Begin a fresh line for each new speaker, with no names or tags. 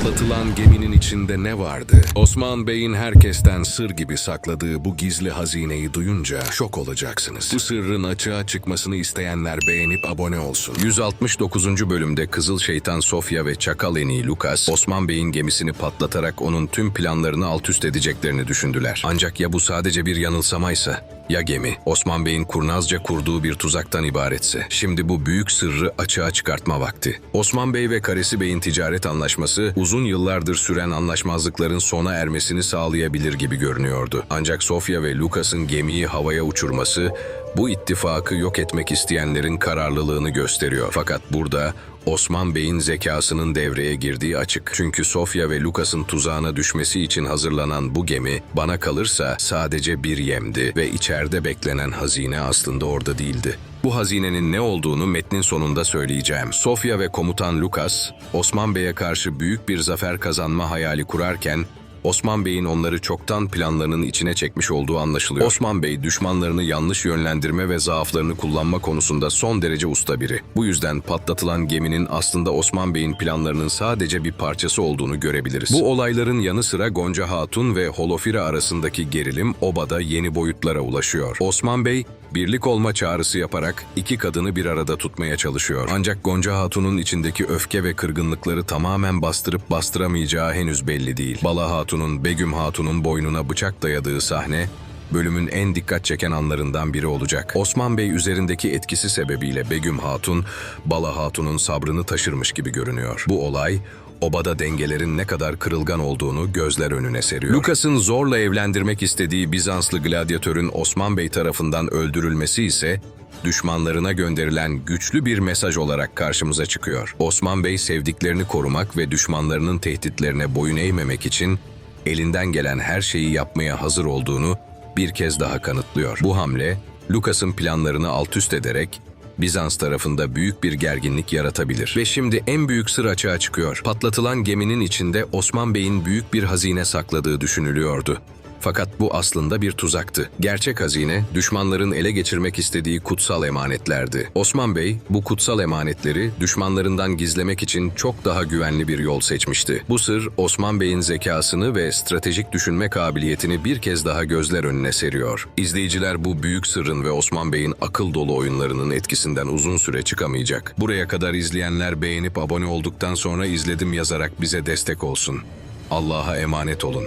Patlatılan geminin içinde ne vardı? Osman Bey'in herkesten sır gibi sakladığı bu gizli hazineyi duyunca şok olacaksınız. Bu sırrın açığa çıkmasını isteyenler beğenip abone olsun. 169. bölümde Kızıl Şeytan Sofya ve Çakal Eni Lucas, Osman Bey'in gemisini patlatarak onun tüm planlarını alt üst edeceklerini düşündüler. Ancak ya bu sadece bir yanılsamaysa? Ya gemi, Osman Bey'in kurnazca kurduğu bir tuzaktan ibaretse? Şimdi bu büyük sırrı açığa çıkartma vakti. Osman Bey ve Karesi Bey'in ticaret anlaşması uzun yıllardır süren anlaşmazlıkların sona ermesini sağlayabilir gibi görünüyordu. Ancak Sofya ve Lucas'ın gemiyi havaya uçurması bu ittifakı yok etmek isteyenlerin kararlılığını gösteriyor. Fakat burada Osman Bey'in zekasının devreye girdiği açık. Çünkü Sofya ve Lucas'ın tuzağına düşmesi için hazırlanan bu gemi bana kalırsa sadece bir yemdi ve içeride beklenen hazine aslında orada değildi. Bu hazinenin ne olduğunu metnin sonunda söyleyeceğim. Sofya ve komutan Lucas, Osman Bey'e karşı büyük bir zafer kazanma hayali kurarken Osman Bey'in onları çoktan planlarının içine çekmiş olduğu anlaşılıyor. Osman Bey düşmanlarını yanlış yönlendirme ve zaaflarını kullanma konusunda son derece usta biri. Bu yüzden patlatılan geminin aslında Osman Bey'in planlarının sadece bir parçası olduğunu görebiliriz. Bu olayların yanı sıra Gonca Hatun ve Holofira arasındaki gerilim obada yeni boyutlara ulaşıyor. Osman Bey birlik olma çağrısı yaparak iki kadını bir arada tutmaya çalışıyor. Ancak Gonca Hatun'un içindeki öfke ve kırgınlıkları tamamen bastırıp bastıramayacağı henüz belli değil. Bala Hatun'un Begüm Hatun'un boynuna bıçak dayadığı sahne bölümün en dikkat çeken anlarından biri olacak. Osman Bey üzerindeki etkisi sebebiyle Begüm Hatun, Bala Hatun'un sabrını taşırmış gibi görünüyor. Bu olay obada dengelerin ne kadar kırılgan olduğunu gözler önüne seriyor. Lucas'ın zorla evlendirmek istediği Bizanslı gladyatörün Osman Bey tarafından öldürülmesi ise düşmanlarına gönderilen güçlü bir mesaj olarak karşımıza çıkıyor. Osman Bey sevdiklerini korumak ve düşmanlarının tehditlerine boyun eğmemek için elinden gelen her şeyi yapmaya hazır olduğunu bir kez daha kanıtlıyor. Bu hamle Lucas'ın planlarını alt üst ederek Bizans tarafında büyük bir gerginlik yaratabilir. Ve şimdi en büyük sır açığa çıkıyor. Patlatılan geminin içinde Osman Bey'in büyük bir hazine sakladığı düşünülüyordu. Fakat bu aslında bir tuzaktı. Gerçek hazine, düşmanların ele geçirmek istediği kutsal emanetlerdi. Osman Bey, bu kutsal emanetleri düşmanlarından gizlemek için çok daha güvenli bir yol seçmişti. Bu sır, Osman Bey'in zekasını ve stratejik düşünme kabiliyetini bir kez daha gözler önüne seriyor. İzleyiciler bu büyük sırrın ve Osman Bey'in akıl dolu oyunlarının etkisinden uzun süre çıkamayacak. Buraya kadar izleyenler beğenip abone olduktan sonra izledim yazarak bize destek olsun. Allah'a emanet olun.